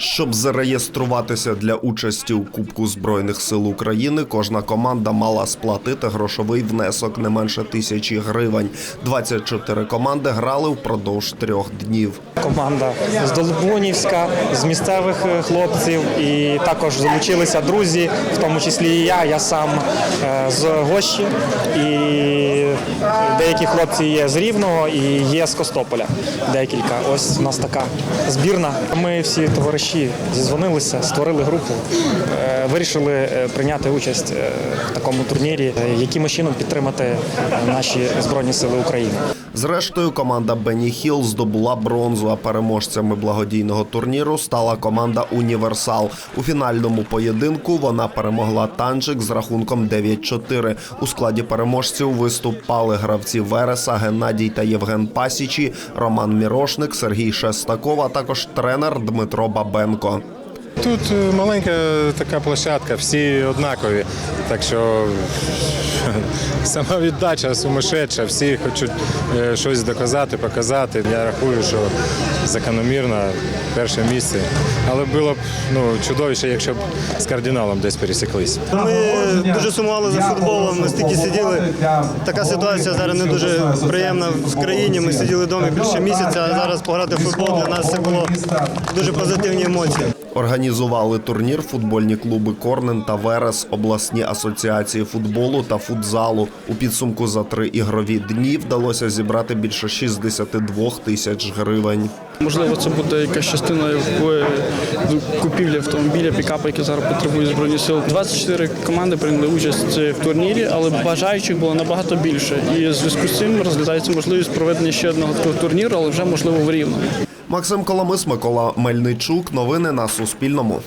Щоб зареєструватися для участі у Кубку Збройних сил України, кожна команда мала сплатити грошовий внесок не менше тисячі гривень. 24 команди грали впродовж трьох днів. Команда з Долбунівська, з місцевих е, хлопців, і також залучилися друзі, в тому числі і я. Я сам е, з Гощі, і деякі хлопці є з Рівного і є з Костополя. Декілька. Ось у нас така збірна. Ми всі товариші зізвонилися, створили групу, е, вирішили е, прийняти участь е, в такому турнірі, яким чином підтримати наші збройні сили України. Зрештою, команда Бенні Хіл здобула бронзу, а переможцями благодійного турніру стала команда Універсал. У фінальному поєдинку вона перемогла танчик з рахунком 9-4. У складі переможців виступали гравці Вереса, Геннадій та Євген Пасічі, Роман Мірошник, Сергій Шестаков, а також тренер Дмитро Бабенко. Тут е, маленька така площадка, всі однакові. Так що сама віддача сумасшедша, всі хочуть е, щось доказати, показати. Я рахую, що закономірно перше місце. Але було б ну, чудовіше, якщо б з кардиналом десь пересіклись. Ми дуже сумували за футболом. Ми стільки сиділи. Така ситуація зараз не дуже приємна в країні. Ми сиділи вдома більше місяця, а зараз пограти в футбол для нас це було дуже позитивні емоції. Організували турнір футбольні клуби Корнен та Верес, обласні асоціації футболу та футзалу. У підсумку за три ігрові дні вдалося зібрати більше 62 тисяч гривень. Можливо, це буде якась частина купівлі автомобіля, пікапа, які зараз потребують збройні сили. 24 команди прийняли участь в турнірі, але бажаючих було набагато більше. І в зв'язку з цим розглядається можливість проведення ще одного такого турніру, але вже можливо в рівному. Максим Коломис, Микола Мельничук. Новини на Суспільному.